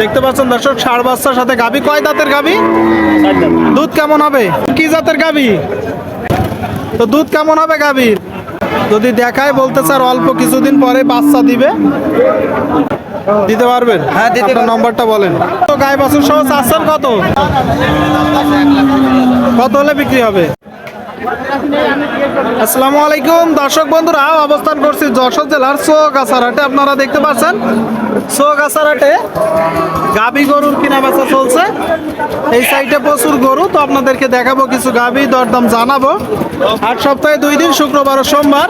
দেখতে পাচ্ছেন দর্শক ষাড় বাচ্চার সাথে গাবি কয় দাঁতের গাবি দুধ কেমন হবে? কি জাতের গাবি তো দুধ কেমন হবে গাবির যদি দেখায় বলতে স্যার অল্প কিছুদিন পরে বাচ্চা দিবে। দিতে পারবেন? হ্যাঁ, দিতে নম্বরটা বলেন। তো গায়ে বাছুর সহ চাচ্ছেন কত? কত হলে বিক্রি হবে? আসসালামু আলাইকুম। দর্শক বন্ধুরা, অবস্থান করছি যশোর জেলার চৌগাছারহাটে আপনারা দেখতে পাচ্ছেন চৌগাছারহাটে গাবি গরুর কিনা বেচা চলছে। এই সাইডে প্রচুর গরু, তো আপনাদেরকে দেখাবো কিছু গাবি, দরদাম জানাব। আট সপ্তাহে দুই দিন, শুক্রবার ও সোমবার।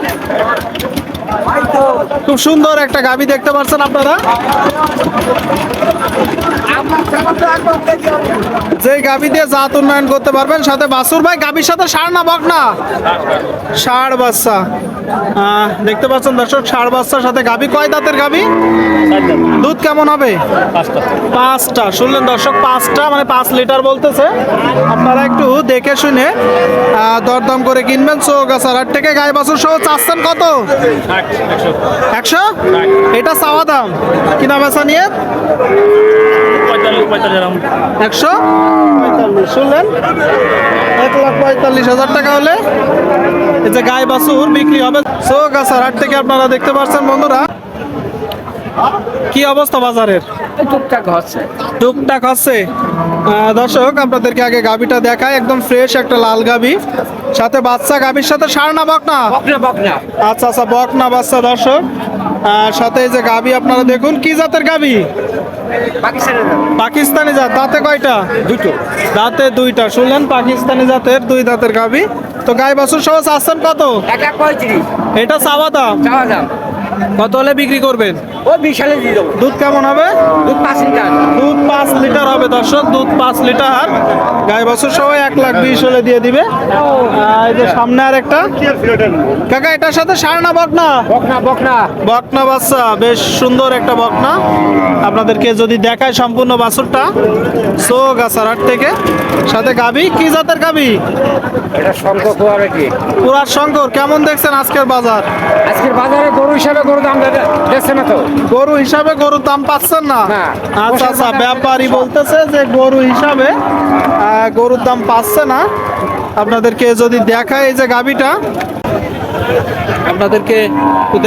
খুব সুন্দর একটা গাবি দেখতে পাচ্ছেন আপনারা। যে গাবি দিয়ে জাত উন্নয়ন করতে পারবেন, সাথে বাসুর ভাই, গাবির সাথে সার না, বক না? ষাড় বাচ্চা। দেখতে পাচ্ছেন দর্শক ষাড় বাচ্চার সাথে গাবি। কয় দাঁতের গাবি? দুধ কেমন হবে? পাঁচটা। শুনলেন দর্শক, পাঁচটা মানে পাঁচ লিটার বলতেছে। আপনারা একটু দেখে শুনে দরদাম করে কিনবেন। চৌগাছার হাট থেকে গায়ে বাছুর সহ চাচ্ছেন কত? একশো? এটা চাওয়া দাম। কিনা বেচা নিয়ে? একশো? পঁয়তাল্লিশ শুনলেন? এক লাখ পঁয়তাল্লিশ হাজার টাকা হলে এই যে গায়ে বাছুর বিক্রি হবে। চৌগাছার হাট থেকে আপনারা দেখতে পাচ্ছেন বন্ধুরা কি অবস্থা বাজারের? টুকটাক হচ্ছে। টুকটাক হচ্ছে। দর্শক আপনাদেরকে আগে গাবিটা দেখায় একদম ফ্রেশ একটা লাল গাবি সাথে বাচ্চা গাবির সাথে সার না বক না বকনা বকনা। আচ্ছা আচ্ছা বক না বাচ্চা দর্শক। সাথে এই যে গাবি আপনারা দেখুন কি জাতের গাবি? পাকিস্তানি জাত দাঁতে কয়টা? দুটো। দাঁতে দুইটা শুনলেন? পাকিস্তানি জাতের দুই দাঁতের গাবি। তো গাই বাছুর সহজ আসছেন কত? এটা চাওয়া দাম? চাওয়া দাম। কত হলে বিক্রি করবেন? ও বিশালে দিয়ে দেবো। দুধ কেমন হবে? দুধ পাঁচ লিটার। দুধ পাঁচ লিটার হবে দর্শক দুধ পাঁচ লিটার গাই বাছুর সবাই এক লাখ বিশ হলে দিয়ে দিবে। এই যে সামনে আর একটা কাকা এটার সাথে সার না বক বকনা বকনা। বকনা বাচ্চা বেশ সুন্দর একটা বকনা। আপনাদেরকে যদি দেখায় সম্পূর্ণ বাছুরটা সো গাছার থেকে। সাথে গাবি কি জাতের গাবি? এটা সংখ্য কোয়ারে কি? শঙ্কর কেমন দেখছেন আজকের বাজার? আজকের বাজারে গরু হিসাবে গরু দাম দেখছে না তো? গরু হিসাবে গরুর দাম পাচ্ছেন না। না। আচ্ছা আচ্ছা ব্যাপারী বলতেছে যে গরু হিসাবে আহ, গরুর দাম পাচ্ছে না। আপনাদেরকে যদি দেখায় এই যে গাবিটা আপনাদেরকে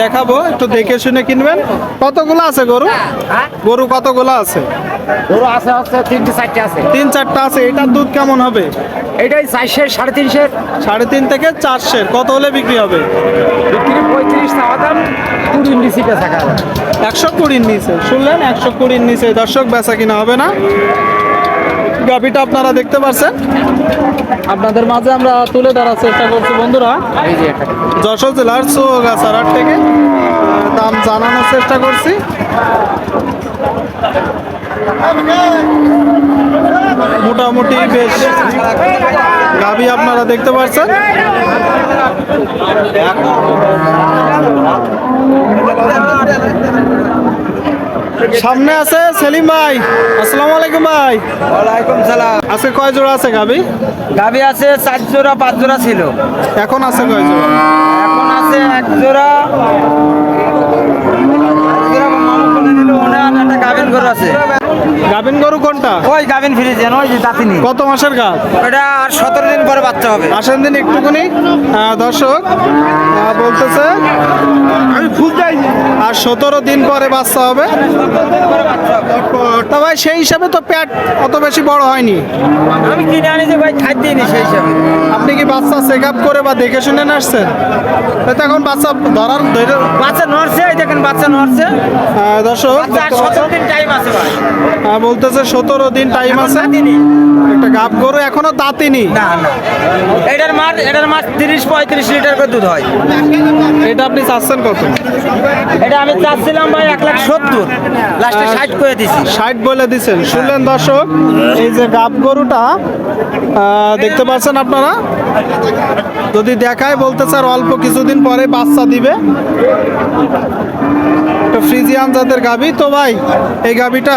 দেখাবো একটু দেখে শুনে কিনবেন। কতগুলো আছে গরু? হ্যাঁ গরু কতগুলো আছে? গরু আছে হচ্ছে তিনটে চারটে আছে। তিন চারটা আছে। এটার দুধ কেমন হবে? এটাই চারশে সাড়ে তিনশে সাড়ে তিন থেকে চারশের। কত হলে বিক্রি হবে? বিক্রি পঁয়ত্রিশ চাওয়া দাম কুড়ি নিচিতে থাকা একশো কুড়ির নিচে। শুনলেন একশো কুড়ির নিচে। দর্শক বেচা কিনা হবে না। গাভিটা আপনারা দেখতে পাচ্ছেন আপনাদের মাঝে আমরা তুলে ধরার চেষ্টা করছি বন্ধুরা। যশোর জেলার চৌগাছার থেকে দাম জানানোর চেষ্টা করছি। মোটামুটি বেশ গাভি আপনারা দেখতে পাচ্ছেন সামনে আছে সেলিম ভাই। আসসালামু আলাইকুম ভাই। ওয়ালাইকুম সালাম। আজকে কয় জোড়া আছে গাবি? গাবি আছে চার জোড়া পাঁচ জোড়া ছিল। এখন আছে কয় জোড়া? এখন আছে এক জোড়া। গাবিন গরু আছে। গাভিন গরু কোনটা? ওই গাভিন ফিরেছেন ওই যে দাঁতিনি কত মাসের গাভ? ওটা আর সতেরো দিন পরে বাচ্চা হবে। আসেন দিন একটুখানি। দর্শক বলতেছে আমি খুব যাই আর সতেরো দিন পরে বাচ্চা হবে। তা ভাই সেই হিসাবে তো প্যাট অত বেশি বড় হয়নি। আমি কিনে আনি যে ভাই খাদ্য দিইনি সেই হিসাবে। আপনি কি বাচ্চা চেক আপ করে বা দেখে শুনে আসছেন তো এখন বাচ্চা ধরার ধরে- বাচ্চা নড়ছে এই দেখেন বাচ্চা নড়ছে। আহ, দর্শক টাইম আছে ভাই। আহ, বলতেছে সতেরো দিন টাইম আছে। একটা গাব গরু এখনও দাঁতিনি। না না। এটার এটার মাছ তিরিশ পঁয়ত্রিশ লিটার করে দুধ হয়। এটা আপনি চাচ্ছেন কত? এটা আমি চাচ্ছিলাম ভাই এক লাখ সত্তর। লাস্টে ষাট করে দিছি। ষাট বলে দিছেন। শুনলেন দর্শক এই যে গাব গরুটা দেখতে পাচ্ছেন আপনারা? যদি দেখায় বলতে স্যার অল্প কিছুদিন পরে বাচ্চা দিবে। একটা ফ্রিজিয়ান জাতের গাবি। তো ভাই এই গাবিটা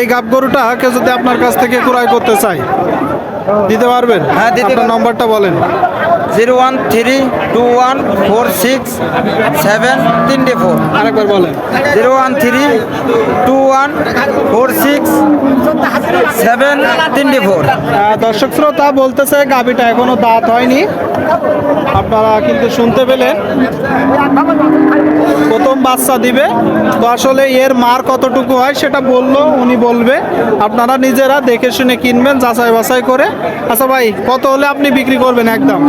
এই গাব গরুটা কেউ যদি আপনার কাছ থেকে ক্রয় করতে চায় দিতে পারবেন? হ্যাঁ, দিতে নম্বরটা বলেন। Zero one three two one four six seven তিনটে ফোর। আরেকবার বলেন। Zero one three two one four six seven তিনটে ফোর। দর্শক শ্রোতা বলতেছে গাবিটা এখনও দাঁত হয়নি। আপনারা কিন্তু শুনতে পেলেন। প্রথম বাচ্চা দিবে। তো আসলে এর মার কতটুকু হয় সেটা বলল উনি বলবে। আপনারা নিজেরা দেখে শুনে কিনবেন যাচাই বাছাই করে। আচ্ছা ভাই কত হলে আপনি বিক্রি করবেন একদম?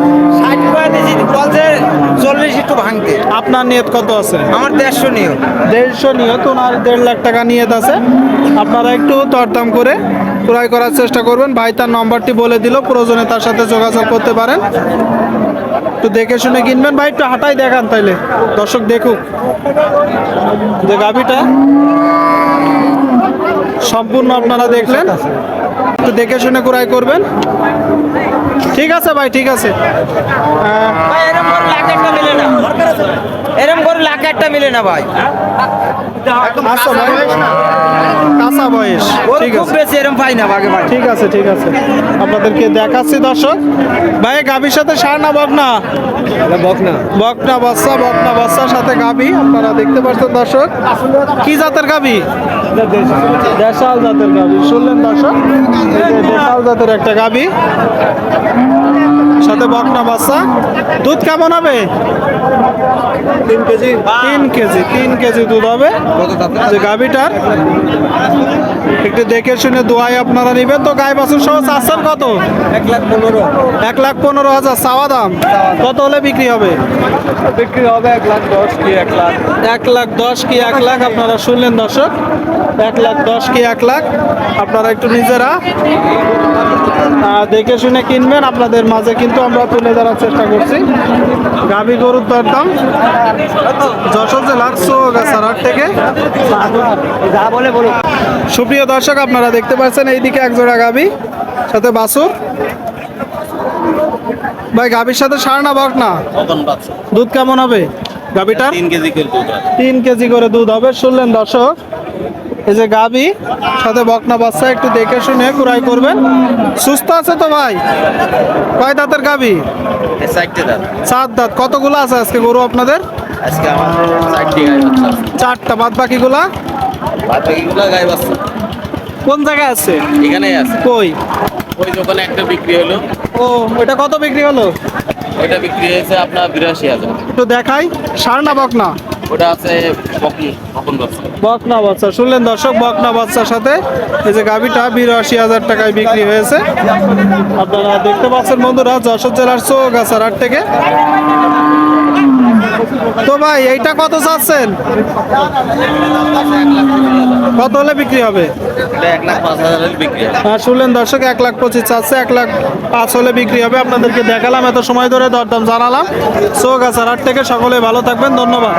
চল্লিশ একটু ভাঙতে। আপনার নিয়ত কত আছে? আমার দেড়শো নিয়ত। দেড়শো নিয়ত ওনার দেড় লাখ টাকা নিয়ত আছে। আপনারা একটু দরদাম করে ক্রয় করার চেষ্টা করবেন। ভাই তার নম্বরটি বলে দিল প্রয়োজনে তার সাথে যোগাযোগ করতে পারেন। একটু দেখে শুনে কিনবেন ভাই, একটু হাঁটাই দেখান তাইলে। দর্শক দেখুক। যে গাভিটা, সম্পূর্ণ আপনারা দেখলেন। একটু দেখে শুনে ক্রয় করবেন। ঠিক আছে ভাই, ঠিক আছে আহ, ভাই এরম করে লাখ একটা মিলে না একটা মিলে না ভাই। ভাই। কাঁচা বয়স। ঠিক আছে। বেশি এরম পাই না ভাগে ভাই। ঠিক আছে ঠিক আছে। আপনাদেরকে দেখাচ্ছি দর্শক। ভাই গাভীর সাথে সার না বকনা? বক না বকনা। বাচ্চা বকনা বাচ্চার সাথে গাভী। আপনারা দেখতে পাচ্ছেন দর্শক। কি জাতের গাভী? দেশাল জাতের গাভী। শুনলেন দর্শক? দেশাল জাতের একটা গাভী। সাথে বকনা বাচ্চা। দুধ কেমন হবে? তিন কেজি। তিন কেজি তিন কেজি দুধ হবে। যে গাভীটার। একটু দেখে শুনে দোয়াই আপনারা নেবেন। তো গায়ে বাছুর সহ চাচ্ছেন কত? এক লাখ পনেরো। এক লাখ পনেরো হাজার চাওয়া দাম? কত হলে বিক্রি হবে? বিক্রি হবে এক লাখ দশ কি এক লাখ? এক লাখ দশ কি এক লাখ? আপনারা শুনলেন দর্শক। এক লাখ দশ কি এক লাখ? আপনারা একটু নিজেরা দেখে শুনে কিনবেন। আপনাদের মাঝে কিন্তু আমরা তুলে ধরার চেষ্টা করছি। গাভী গরুর দরদাম যশোর জেলার চৌগাছার হাট থেকে। যা বলে বলুন সুপ্রিয় দর্শক আপনারা দেখতে পাচ্ছেন এইদিকে এক জোড়া গাভী সাথে বাছুর। ভাই গাভীর সাথে সার না বক না? দুধ কেমন হবে গাভীটার? হয়। তিন কেজি করে দুধ হবে শুনলেন দর্শক। এই যে গাবি সাথে বকনা বাচ্চা একটু দেখে শুনে কুড়াই করবেন। সুস্থ আছে তো ভাই? কয় দাঁতের গাবি সাত দাঁত। কতগুলো আছে আজকে গরু আপনাদের? আজকে আমার চারটি বাদ বাকিগুলা কোন জায়গায় আছে? এখানেই আছে। কই? ওই দোকানে একটা বিক্রি হলো। ও ওটা কত বিক্রি হলো? ওইটা বিক্রি হয়েছে আপনার বিরাশি হাজার। একটু দেখাই। সার না বকনা? ওটা আছে বকন বাচ্চা। শুনলেন দর্শক বকনা বাচ্চার সাথে এই যে গাভিটা বিরাশি হাজার টাকায় বিক্রি হয়েছে। আপনারা দেখতে পাচ্ছেন বন্ধুরা যশোর জেলার চৌগাছার হাট থেকে। তো ভাই এইটা কত চাচ্ছেন? কত হলে বিক্রি হবে? হয় শুনলেন দর্শক এক লাখ পঁচিশ চাচ্ছে এক লাখ পাঁচ হলে বিক্রি হবে। আপনাদেরকে দেখালাম এত সময় ধরে দরদাম জানালাম। চৌগাছার হাট থেকে সকলে ভালো থাকবেন ধন্যবাদ।